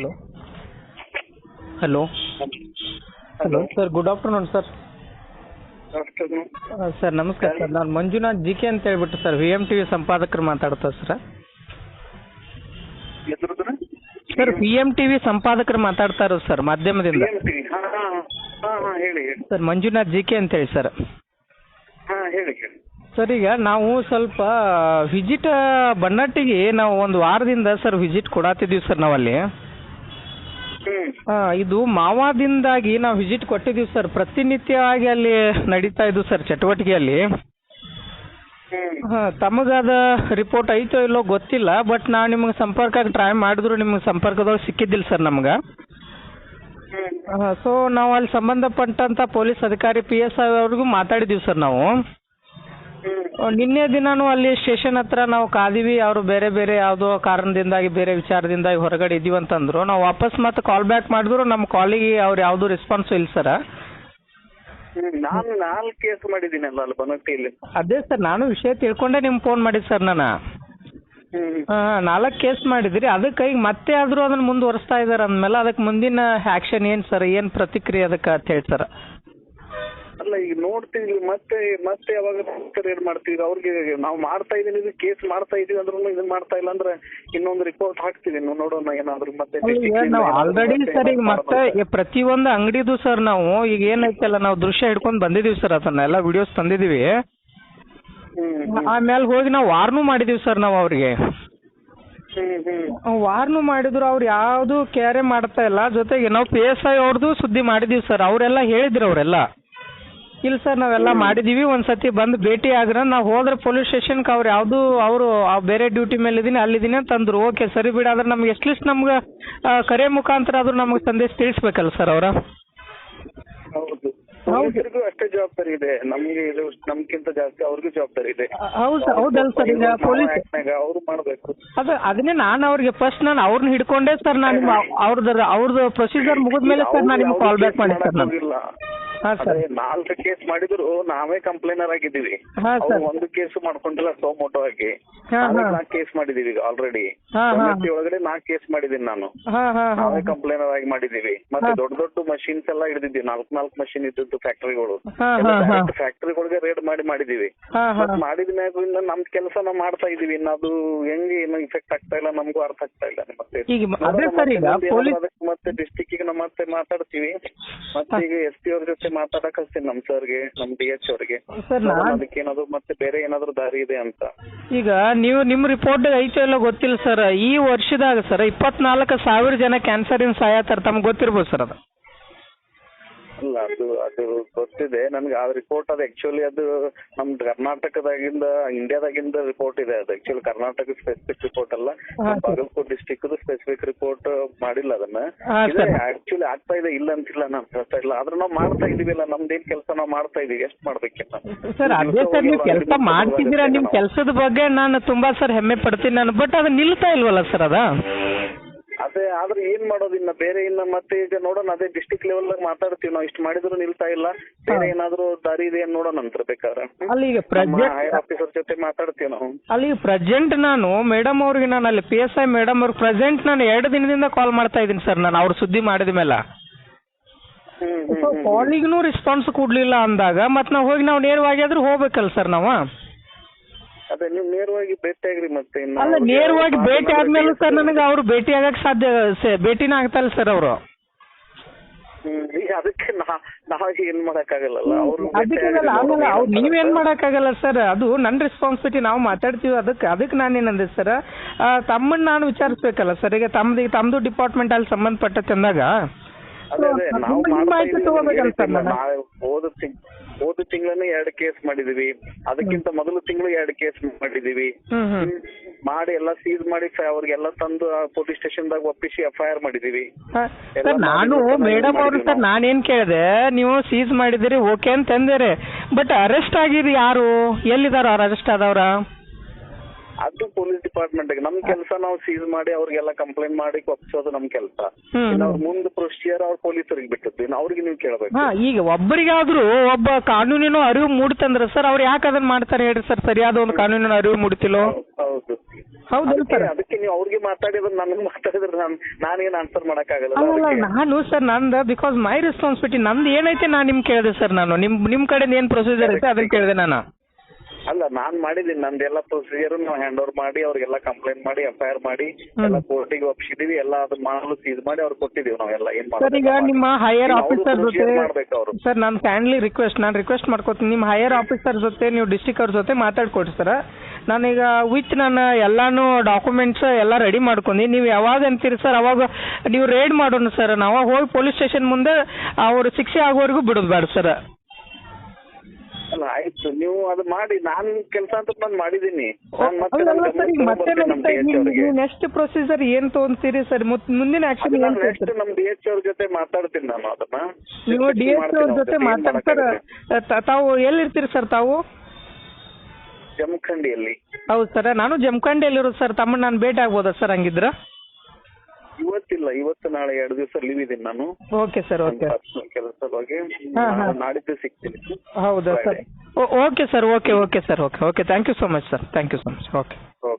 Hello. Hello. Hello. Sir good afternoon sir. Sir ನಮಸ್ಕಾರ sir. ನಾನು Manjunath G K ಅಂತ ಹೇಳ್ಬಿಟ್ಟು ಸರ್ ವಿ ಟಿವಿ ಸಂಪಾದಕರು ಮಾತಾಡ್ತಾ sir. Sir V M TV ಸಂಪಾದಕರು ಮಾತಾಡ್ತಾ ಇರೋದು ಸರ್ ಮಾಧ್ಯಮದಿಂದ? ಸರ್ ಮಂಜುನಾಥ್ ಜಿ ಕೆ ಅಂತ ಹೇಳಿ ಸರ್. ಹಾ ಹೇಳಿ ಹೇಳಿ. ಸರ್ ಈಗ ನಾವು ಸ್ವಲ್ಪ ವಿಸಿಟ್ ಬನ್ನಟ್ಟಿಗೆ ನಾವು ಒಂದು ವಾರದಿಂದ ಸರ್ ವಿಸಿಟ್ ಕೊಡಾತಿದ್ದೀವಿ ಸರ್ ನಾವಲ್ಲಿ. ಇದು ಮಾವಾದಿಂದಾಗಿ ನಾವು ವಿಸಿಟ್ ಕೊಟ್ಟಿದ್ದೀವಿ ಸರ್ ಪ್ರತಿನಿತ್ಯವಾಗಿ ಅಲ್ಲಿ ನಡೀತಾ ಇದ್ದು ಸರ್ ಚಟುವಟಿಕೆಯಲ್ಲಿ. ಹಾ ಹಾಂ ತಮಗದ ರಿಪೋರ್ಟ್ ಐತೋ ಇಲ್ಲೋ ಗೊತ್ತಿಲ್ಲ ಬಟ್ ನಾವು ನಿಮಗೆ ಸಂಪರ್ಕ ಟ್ರೈ ಮಾಡಿದ್ರು ನಿಮಗೆ ಸಂಪರ್ಕದೊಳಗೆ ಸಿಕ್ಕಿದ್ದಿಲ್ಲ ಸರ್ ನಮ್ಗೆ. ಸೊ ನಾವು ಅಲ್ಲಿ ಸಂಬಂಧಪಟ್ಟಂತ ಪೊಲೀಸ್ ಅಧಿಕಾರಿ ಪಿ ಎಸ್ ಐ ಅವ್ರಿಗೂ ಮಾತಾಡಿದ್ದೀವಿ ಸರ್ ನಾವು. ನಿನ್ನೆ ದಿನಾನು ಅಲ್ಲಿ ಸ್ಟೇಷನ್ ಹತ್ರ ನಾವು ಕಾದಿವಿ. ಅವರು ಬೇರೆ ಬೇರೆ ಯಾವುದೋ ಕಾರಣದಿಂದಾಗಿ ಬೇರೆ ವಿಚಾರದಿಂದಾಗಿ ಹೊರಗಡೆ ಇದೀವಿ ಅಂತಂದ್ರು ನಾವು ವಾಪಸ್ ಮತ್ತೆ ಕಾಲ್ ಬ್ಯಾಕ್ ಮಾಡಿದ್ರು. ನಮ್ಮ ಕಾಲಿಗೆ ಅವ್ರು ಯಾವ್ದು ರೆಸ್ಪಾನ್ಸ್ ಇಲ್ಲ ಸರ್ ನಾನು ನಾಲ್ಕು ಕೇಸ್ ಮಾಡಿದ್ದೀನಲ್ಲ ಅಲ್ಲಿ ಬನಟ್ಟಿಯಲ್ಲಿ ಅದೇ ಸರ್ ನಾನು ವಿಷಯ ತಿಳ್ಕೊಂಡೆ ನಿಮ್ಗೆ ಫೋನ್ ಮಾಡಿದ್ ಸರ್ ನಾನು. ಹಾ ನಾಲ್ಕು ಕೇಸ್ ಮಾಡಿದ್ರಿ. ಅದಕ್ಕೆ ಈಗ ಮತ್ತೆ ಆದ್ರೂ ಅದನ್ನ ಮುಂದುವರಿಸ್ತಾ ಇದ್ದಾರೆ ಅಂದ್ಮೇಲೆ ಅದಕ್ಕೆ ಮುಂದಿನ ಆಕ್ಷನ್ ಏನು ಸರ್ ಏನು ಪ್ರತಿಕ್ರಿಯೆ ಅದಕ್ಕೆ ಅಂತ ಹೇಳಿ ಸರ್ ಅಲ್ಲ ಈಗ ನೋಡ್ತೀವಿ ಮತ್ತೆ ಮತ್ತೆ ಯಾವಾಗ ಏನ್ ಮಾಡ್ತೀವಿ ಅವ್ರಿಗೆ ನಾವು ಮಾಡ್ತಾ ಇದೀನಿ ಇದು ಕೇಸ್ ಮಾಡ್ತಾ ಇದೀವಿ ಅಂದ್ರೂ ಇದನ್ನ ಮಾಡ್ತಾ ಇಲ್ಲ ಅಂದ್ರೆ ಇನ್ನೊಂದು ರಿಪೋರ್ಟ್ ಹಾಕ್ತೀವಿ ನೀವು ನೋಡೋಣ ಏನಾದ್ರು ಮತ್ತೆ ನಾವು ಆಲ್ರೆಡಿ ಸರ್ ಈಗ ಮತ್ತೆ ಪ್ರತಿಯೊಂದು ಅಂಗಡಿದು ಸರ್ ನಾವು ಈಗ ಏನೈತಲ್ಲ ನಾವು ದೃಶ್ಯ ಹಿಡ್ಕೊಂಡ್ ಬಂದಿದೀವಿ ಸರ್ ಅದನ್ನ ಎಲ್ಲ ವಿಡಿಯೋಸ್ ತಂದಿದೀವಿ. ಆಮೇಲೆ ಹೋಗಿ ನಾವು ವಾರ್ನು ಮಾಡಿದೀವಿ ಸರ್ ನಾವು ಅವ್ರಿಗೆ. ವಾರ್ನು ಮಾಡಿದ್ರು ಅವ್ರು ಯಾವುದು ಕೇರೆ ಮಾಡ್ತಾ ಇಲ್ಲ ಜೊತೆಗೆ ನಾವು ಪಿ ಎಸ್ ಐ ಅವ್ರದ್ದು ಸುದ್ದಿ ಮಾಡಿದೀವಿ ಸರ್ ಅವರೆಲ್ಲ ಹೇಳಿದ್ರು ಅವರೆಲ್ಲ. ಇಲ್ಲ ಸರ್ ನಾವೆಲ್ಲ ಮಾಡಿದೀವಿ. ಒಂದ್ ಸತಿ ಬಂದು ಭೇಟಿ ಆಗ್ರ ನಾವು ಹೋದ್ರೆ ಪೊಲೀಸ್ ಸ್ಟೇಷನ್ಗೆ ಅವ್ರು ಯಾವುದು ಅವರು ಬೇರೆ ಡ್ಯೂಟಿ ಮೇಲೆ ಇದೀನಿ ಅಲ್ಲಿದ್ದೀನಿ ತಂದ್ರು ಓಕೆ ಸರಿ ಬಿಡಿ ಆದ್ರೆ ನಮ್ಗೆ ಎಟ್ಲೀಸ್ಟ್ ನಮ್ಗೆ ಆ, ಕರೆ ಮುಖಾಂತರ ಆದ್ರೂ ನಮ್ಗೆ ಸಂದೇಶ ತಿಳಿಸ್ಬೇಕಲ್ಲ ಸರ್ ಅವರ? ಹೌದು. ಪೊಲೀಸರಿಗೂ ಅಷ್ಟೇ ಜವಾಬ್ದಾರಿ ಇದೆ. ನಮ್ಗೆ ಇದು ನಮ್ಗಿಂತ ಜಾಸ್ತಿ ಅವ್ರಿಗೂ ಜವಾಬ್ದಾರಿ ಇದೆ. ಹೌದು ಹೌದಲ್ಲ ಸರ್ ಈಗ ಪೊಲೀಸ್ ಅವ್ರು ಮಾಡ್ಬೇಕು. ಅದ ಅದನ್ನೇ ನಾನು ಅವ್ರಿಗೆ ಫಸ್ಟ್ ನಾನು ಅವ್ರನ್ನ ಹಿಡ್ಕೊಂಡೆ ಸರ್ ನಾನು ಅವ್ರದ್ದು ಅವ್ರದ್ದು ಪ್ರೊಸೀಜರ್ ಮುಗಿದ್ಮೇಲೆ ಸರ್ ನಾನು ನಿಮ್ಗೆ ಕಾಲ್ ಬ್ಯಾಕ್ ಮಾಡಿ ಸರ್ ನಾನು. ನಾಲ್ಕು ಕೇಸ್ ಮಾಡಿದ್ರು ನಾವೇ ಕಂಪ್ಲೇನರ್ ಆಗಿದ್ದೀವಿ. ಹಾಂ ಅವ್ರು ಸರ್. ಒಂದು ಕೇಸ್ ಮಾಡ್ಕೊಂಡಿಲ್ಲ ಸೋಮೋಟೋ ಆಗಿ ಹಾಕಿ ಹಾಂ. ನಾಲ್ಕು ಕೇಸ್ ಮಾಡಿದೀವಿ ಈಗ ಆಲ್ರೆಡಿ ಹಾಂ ಹಾಂ. ಒಳಗಡೆ ನಾಲ್ಕು ಕೇಸ್ ಮಾಡಿದೀನಿ ನಾನು. ಹಾಂ ಹಾಂ ಹಾಂ. ನಾವೇ ಕಂಪ್ಲೇನರ್ ಆಗಿ ಮಾಡಿದೀವಿ ಮತ್ತೆ ದೊಡ್ಡ ದೊಡ್ಡ ಮಷಿನ್ಸ್ ಎಲ್ಲ ಹಿಡಿದಿದ್ವಿ ನಾಲ್ಕು ನಾಲ್ಕು ಮಷಿನ್ ಇದ್ದದ್ದು ಫ್ಯಾಕ್ಟರಿಗಳು ಹಾಂ ಹಾಂ ಹಾಂ. ಫ್ಯಾಕ್ಟರಿಗಳಿಗೆ ರೇಡ್ ಮಾಡಿ ಮಾಡಿದೀವಿ ಹಾಂ ಮತ್ ಹಾಂ ಮಾಡಿದ ಮ್ಯಾಗ ಇನ್ನ ನಮ್ ಕೆಲಸ ನಾವು ಮಾಡ್ತಾ ಇದೀವಿ ಇನ್ನ ಅದು ಹೆಂಗೆ ಏನು ಇಫೆಕ್ಟ್ ಆಗ್ತಾ ಇಲ್ಲ ನಮಗೂ ಅರ್ಥ ಆಗ್ತಾ ಇಲ್ಲ. ಮತ್ತೆ ಈಗ ಮ- ಅದೇ ನೋಡೋಣ ಸರ್ ಈಗ ಮತ್ತೆ ಮುಂದೆ ಪೊಲೀಸ್ ಅದಕ್ಕೆ ಮತ್ತೆ ಡಿಸ್ಟಿಕ್ಗೆ ನಾವು ಮತ್ತೆ ಮಾತಾಡ್ತೀವಿ. ಮತ್ತೆ ಈಗ ಎಸ್ ಪಿ ಅವ್ರ ಜೊತೆ ಮಾತಾಡಕ್ ಹಚ್ತೀನಿ ನಮ್ ಸರ್ಗೆ ನಮ್ ಡಿ ಎಚ್ ಅವ್ರಿಗೆ. ಸರ್ ನಾನು ಅದಕ್ಕೆ ಏನಾದ್ರು ಮತ್ತೆ ಬೇರೆ ಏನಾದ್ರು ದಾರಿ ಇದೆ ಅಂತ. ಈಗ ನೀವು ನಿಮ್ ರಿಪೋರ್ಟ್ ಐತೆ ಎಲ್ಲ ಗೊತ್ತಿಲ್ಲ ಸರ್ ಈ ವರ್ಷದಾಗ ಸರ್ ಇಪ್ಪತ್ನಾಲ್ಕು ಸಾವಿರ ಜನ ಕ್ಯಾನ್ಸರ್ ಇನ್ ಸಾಯತ್ತಾರ ತಮ್ಗೆ ಗೊತ್ತಿರ್ಬೋದು ಸರ್ ಅದು. ಅಲ್ಲ ಅದು ಅದು ಗೊತ್ತಿದೆ. ನನ್ಗೆ ಆ ರಿಪೋರ್ಟ್ ಅದು ಆಕ್ಚುಲಿ ಅದು ನಮ್ ಕರ್ನಾಟಕದಾಗಿಂದ ಇಂಡಿಯಾದಾಗಿಂದ ರಿಪೋರ್ಟ್ ಇದೆ ಅದು. ಆಕ್ಚುಲಿ ಕರ್ನಾಟಕ ಸ್ಪೆಸಿಫಿಕ್ ರಿಪೋರ್ಟ್ ಅಲ್ಲ. ಬಾಗಲಕೋಟ್ ಡಿಸ್ಟಿಕ್ ಸ್ಪೆಸಿಫಿಕ್ ರಿಪೋರ್ಟ್ ಮಾಡಿಲ್ಲ ಅದನ್ನ. ಆಕ್ಚುಲಿ ಆಗ್ತಾ ಇದೆ ಇಲ್ಲ ಅಂತಿಲ್ಲ ನಾನು ಹೇಳ್ತಾ ಇಲ್ಲ. ಆದ್ರೆ ನಾವು ಮಾಡ್ತಾ ಇದೀವಲ್ಲ ನಮ್ದೇನ್ ಕೆಲಸ ನಾವು ಮಾಡ್ತಾ ಇದೀವಿ ಎಷ್ಟ್ ಮಾಡ್ಬೇಕಿಲ್ಲ. ಸರ್ ಅದೇ ಸರ್ ನೀವು ಕೆಲಸ ಮಾಡ್ತಿದ್ದೀರಾ ನಿಮ್ ಕೆಲಸದ ಬಗ್ಗೆ ನಾನು ತುಂಬಾ ಸರ್ ಹೆಮ್ಮೆ ಪಡ್ತೀನಿ ನಾನು. ಬಟ್ ಅದು ನಿಲ್ತಾ ಇಲ್ವಲ್ಲ ಸರ್ ಅದೇ? ಆದ್ರೆ ಏನ್ ಮಾಡೋದು ಇನ್ನ? ಬೇರೆ ಇನ್ನ ಮತ್ತೆ ಈಗ ನೋಡೋಣ ಅದೇ ಡಿಸ್ಟಿಕ್ ಲೆವೆಲ್ ಮಾತಾಡ್ತೀವಿ ನಾವು. ಇಷ್ಟು ಮಾಡಿದ್ರು ನಿಲ್ತಾ ಇಲ್ಲ. ಬೇರೆ ಏನಾದ್ರು ದಾರಿ ಇದೆ ನೋಡೋಣ ಅಂತ ಬೇಕಾದ್ರೆ. ಅಲ್ಲಿ ಈಗ ಪ್ರೆಸೆಂಟ್ ಹೈಯರ್ ಆಫೀಸರ್ ಜೊತೆ ಮಾತಾಡ್ತೀವಿ ನಾವು. ಅಲ್ಲಿ ಪ್ರೆಸೆಂಟ್ ನಾನು ಮೇಡಮ್ ಅವ್ರಿಗೆ ನಾನು ಅಲ್ಲಿ ಪಿ ಎಸ್ ಐ ಮೇಡಮ್ ಅವ್ರಿಗೆ ಪ್ರೆಸೆಂಟ್ ನಾನು ಎರಡು ದಿನದಿಂದ ಕಾಲ್ ಮಾಡ್ತಾ ಇದ್ದೀನಿ ಸರ್ ನಾನು ಅವ್ರ ಸುದ್ದಿ ಮಾಡಿದ ಮೇಲೆ. ಕಾಲಿಗೂ ರೆಸ್ಪಾನ್ಸ್ ಕೊಡ್ಲಿಲ್ಲ ಅಂದಾಗ ಮತ್ತೆ ನಾವು ಹೋಗಿ ನಾವು ನೇರವಾಗಿ ಆದ್ರೂ ಹೋಗ್ಬೇಕಲ್ಲ ಸರ್ ನಾವು? ಅದೇ ನೀವು ನೇರವಾಗಿ ಭೇಟಿ ಆಗ್ರಿ ಮತ್ತೆ ಇನ್ನು ಅಲ್ಲ ಅವ್ರಿಗೆ ನೇರವಾಗಿ ಭೇಟಿ ಆದ್ಮೇಲೆ ಸರ್ ನನಗೆ ಅವ್ರು ಭೇಟಿ ಆಗಕ್ ಸಾಧ್ಯ ಸ- ಭೇಟಿನ ಆಗ್ತಾ ಸರ್ ಅವರು ಹ್ಮ್ ಈಗ ಅದಕ್ಕೆ ನಾ ನಾವ್ ಏನ್ ಮಾಡಕ್ಕಾಗಲ್ಲ ಅವ್ರು ಅದಕ್ಕೆ ಆಮೇಲೆ ಅವ್ರು ನೀವೇನ್ ಮಾಡಕ್ಕಾಗಲ್ಲ ಸರ್ ಅದು ನನ್ನ ರೆಸ್ಪಾನ್ಸಿಬಿಲಿಟಿ ನಾವು ಮಾತಾಡ್ತೀವಿ ಅದಕ್ಕೆ ಅದಕ್ಕೆ ನಾನೇನಂದೆ ಸರ್ ತಮ್ಮನ್ನ ನಾನು ವಿಚಾರಿಸ್ಬೇಕಲ್ಲ ಸರ್ ಈಗ ತಮ್ದು ತಮ್ಮದು ಡಿಪಾರ್ಟ್ಮೆಂಟ್ ಅಲ್ಲಿ ಸಂಬಂಧಪಟ್ಟ ತಂದಾಗ ಅದೇ ಅದೇ ನಾವು ನಿಮ್ಮ ಮಾಡ್ತಾ ಮಾಹಿತಿ ಇದೀವಿ. ತಗೋಬೇಕಲ್ಲ ಸರ್ ನಾನು. ನಾವು ಹೋದ ತಿಂಗ್ ಹೋದ ತಿಂಗಳನ್ನ ಎರಡು ಕೇಸ್ ಮಾಡಿದೀವಿ. ಅದಕ್ಕಿಂತ ಮೊದಲು ತಿಂಗಳು ಎರಡು ಕೇಸ್ ಮಾಡಿದೀವಿ. ಮಾಡಿ ಎಲ್ಲ ಸೀಸ್ ಮಾಡಿ ಅವ್ರಿಗೆಲ್ಲ ತಂದು ಪೊಲೀಸ್ ಸ್ಟೇಷನ್ ದಾಗ ಒಪ್ಪಿಸಿ ಎಫ್ ಐ ಆರ್ ಮಾಡಿದೀವಿ. ಸರ್ ನಾನು ಮೇಡಮ್ ಅವರು ಸರ್. ನಾನೇನ್ ಕೇಳಿದೆ ನೀವು ಸೀಸ್ ಮಾಡಿದಿರಿ ಓಕೆ ಅಂತ ಅಂದಿರಿ ಬಟ್ ಅರೆಸ್ಟ್ ಆಗಿರಿ ಯಾರು? ಎಲ್ಲಿದಾರ ಅವ್ರು ಅರೆಸ್ಟ್ ಆದವ್ರ? ಅದು ಪೊಲೀಸ್ ಡಿಪಾರ್ಟ್ಮೆಂಟ್ ನಮ್ ಕೆಲಸ ನಾವು ಸೀಸ್ ಮಾಡಿ ಅವ್ರಿಗೆಲ್ಲ ಕಂಪ್ಲೇಂಟ್ ಮಾಡಿ ಒಪ್ಸೋದು ನಮ್ ಕೆಲಸ. ಅವ್ರ ಮುಂದೆ ಪ್ರೊಸೀಜರ್ ಅವ್ರ ಪೊಲೀಸರಿಗೆ ಬಿಟ್ಟಿದ್ವಿ ಇನ್ನು ಅವ್ರಿಗೆ ನೀವು ಕೇಳಬೇಕು. ಹಾ ಈಗ ಒಬ್ಬರಿಗಾದ್ರೂ ಒಬ್ಬ ಕಾನೂನಿನ ಅರಿವು ಮೂಡ್ತಂದ್ರ ಸರ್ ಅವ್ರು ಯಾಕೆ ಅದನ್ನ ಮಾಡ್ತಾರೆ ಹೇಳ್ರಿ ಸರ್? ಸರಿಯಾದ ಒಂದು ಕಾನೂನಿನ ಅರಿವು ಮೂಡ್ತಿಲ್ಲೋ ಹೌದು. ಹೌದಲ್ಲ ಅದಕ್ಕೆ ಸರ್. ಅದಕ್ಕೆ ನೀವು ಅವ್ರಿಗೆ ಮಾತಾಡಿದ್ರೆ ನನಗೆ ಮಾತಾಡಿದ್ರೆ ನಾನು ನಾನೇನು ಆನ್ಸರ್ ಮಾಡಕ್ಕಾಗಲ್ಲ ಅಲ್ಲ ಅದಕ್ಕೆ. ನಾನು ಸರ್ ನಂದ ಬಿಕಾಸ್ ಮೈ ರೆಸ್ಪಾನ್ಸಿಬಿಲಿಟಿ ನಂದು ಏನೈತೆ ನಾನು ನಿಮ್ ಕೇಳಿದೆ ಸರ್ ನಾನು. ನಿಮ್ ನಿಮ್ ಕಡೆ ಏನ್ ಪ್ರೊಸೀಜರ್ ಐತೆ ಅದನ್ನ ಕೇಳಿದೆ ನಾನು. ಅಲ್ಲ ನಾನ್ ಮಾಡಿದೀನಿ ನಂದೆಲ್ಲ ಪ್ರೊಸೀಜರ್ ನಾವು ಹ್ಯಾಂಡ್ ಓವರ್ ಮಾಡಿ ಅವ್ರಿಗೆಲ್ಲ ಕಂಪ್ಲೇಂಟ್ ಮಾಡಿ ಎಫ್ ಐ ಆರ್ ಮಾಡಿ ಎಲ್ಲ ಕೋರ್ಟಿಗೆ ಒಪ್ಸಿದೀವಿ. ಎಲ್ಲ ಅದು ಮಾಡಲು ಸೀಸ್ ಮಾಡಿ ಅವ್ರು ಕೊಟ್ಟಿದೀವಿ ನಾವೆಲ್ಲ ಏನ್ ಸರ್ ಈಗ ನಿಮ್ಮ ಹೈಯರ್ ಆಫೀಸರ್ ಜೊತೆ ಮಾಡ್ಬೇಕು ಅವರು. ಸರ್ ನಾನು ಕ್ಯಾಂಡ್ಲಿ ರಿಕ್ವೆಸ್ಟ್ ನಾನು ರಿಕ್ವೆಸ್ಟ್ ಮಾಡ್ಕೊತೀನಿ ನಿಮ್ಮ ಹೈಯರ್ ಆಫೀಸರ್ ಜೊತೆ ನೀವು ಡಿಸ್ಟಿಕ್ ಅವ್ರ ಜೊತೆ ಮಾತಾಡ್ಕೊಡಿ ಸರ್. ನಾನೀಗ ವಿತ್ ನನ್ನ ಎಲ್ಲಾನು ಡಾಕ್ಯುಮೆಂಟ್ಸ್ ಎಲ್ಲ ರೆಡಿ ಮಾಡ್ಕೊಂಡಿ. ನೀವು ಯಾವಾಗ ಅಂತೀರಿ ಸರ್? ಅವಾಗ ನೀವು ರೇಡ್ ಮಾಡೋಣ ಸರ್. ನಾವು ಹೋಗಿ ಪೊಲೀಸ್ ಸ್ಟೇಷನ್ ಮುಂದೆ ಅವ್ರು ಶಿಕ್ಷೆ ಆಗೋವರೆಗೂ ಬಿಡೋದು ಬೇಡ ಸರ್. ಅಲ್ಲ ಆಯ್ತು. ನೀವು ಅದು ಮಾಡಿ ನಾನ್ ಕೆಲಸ ಅಂತ ಬಂದ್ ಮಾಡಿದೀನಿ. ನಾನ್ ಮತ್ತೆ ನನ್ ಸರ್? ಈಗ. ನೀವು ನೆಕ್ಸ್ಟ್ ಪ್ರೊಸೀಜರ್ ಏನ್ ತೊಗೊಂತೀರಿ ಸರ್? ಮುಂದಿನ ಆಕ್ಷನ್ ಏನು ಸರ್ ನೆಕ್ಸ್ಟ್ ನಮ್ ಡಿ ಎಚ್ ಅವ್ರ ಜೊತೆ ಮಾತಾಡ್ತೀನಿ ನಾನು ಅದನ್ನ. ನೀವು ಡಿ ಎಸ್ ಅವ್ರ ಜೊತೆ ಮಾತಾಡ್ತಾರ. ತಾವು ಎಲ್ಲಿರ್ತೀರಿ ಸರ್ ತಾವು? ಜಮಖಂಡಿಯಲ್ಲಿ. ಹೌದು ಸರ್. ನಾನು ಜಮಖಂಡಿಯಲ್ಲಿರೋದು ಸರ್. ತಮ್ಮನ್ನ ನಾನು ಭೇಟಿ ಆಗ್ಬೋದಾ ಸರ್ ಹಂಗಿದ್ರೆ? ಇವತ್ತಿಲ್ಲ. ಇವತ್ತು ನಾಳೆ ಎರಡು ದಿವಸ ಲೀವ್ ಇದೀನಿ ನಾನು. ಓಕೆ ಸರ್ ಓಕೆ ಹಾ, ಹಾ. ನಾಡಿದ್ದು ಸಿಗ್ತೀನಿ. ಹೌದಾ sir okay sir okay okay sir okay okay thank you so much sir thank you so much okay okay